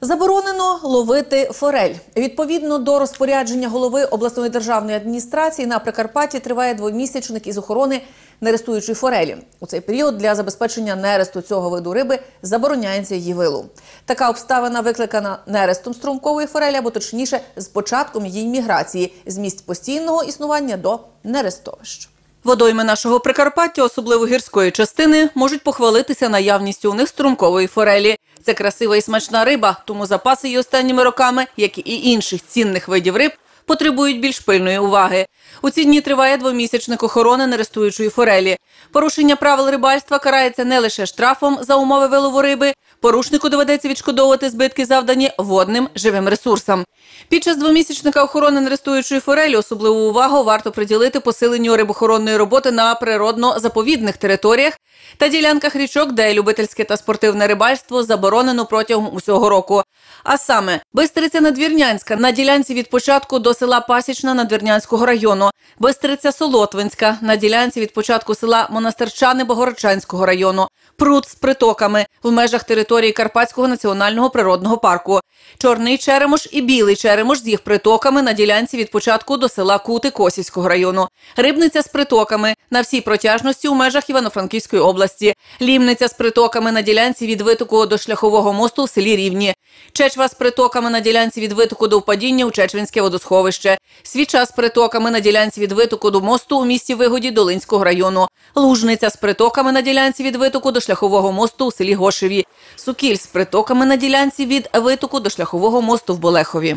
Заборонено ловити форель. Відповідно до розпорядження голови обласної державної адміністрації на Прикарпатті триває двомісячник із охорони нерестуючої форелі. У цей період для забезпечення нересту цього виду риби забороняється її вилов. Така обставина викликана нерестом струмкової форелі, або точніше, з початком її міграції з місць постійного існування до нерестовищ. Водойми нашого Прикарпаття, особливо гірської частини, можуть похвалитися наявністю у них струмкової форелі. Це красива і смачна риба, тому запаси її останніми роками, як і інших цінних видів риб, потребують більш пильної уваги. У ці дні триває двомісячник охорони нерестуючої форелі. Порушення правил рибальства карається не лише штрафом за умови вилову риби, порушнику доведеться відшкодовувати збитки, завдані водним живим ресурсам. Під час двомісячника охорони нерестуючої форелі особливу увагу варто приділити посиленню рибохоронної роботи на природно-заповідних територіях та ділянках річок, де любительське та спортивне рибальство заборонено протягом усього року. А саме Бистриця Надвірнянська на ділянці від початку до села Пасічна Надвірнянського району, Бистриця Солотвинська на ділянці від початку села Монастирчани Богородчанського району, Прут з притоками в межах території Карпатського національного природного парку, Чорний Черемош і Білий Черемош з їх притоками на ділянці від початку до села Кути Косівського району, Рибниця з притоками на всій протяжності у межах Івано-Франківської області, Лімниця з притоками на ділянці від витоку до шляхового мосту в селі Рівні, Чечва з притоками на ділянці від витоку до впадіння у Чечвинське водосховище, Свіча з притоками на ділянці від витоку до мосту у місті Вигоді Долинського району, Лужниця з притоками на ділянці від витоку до шляхового мосту у селі Гошеві, Сукіль з притоками на ділянці від витоку до шляхового мосту в Болехові.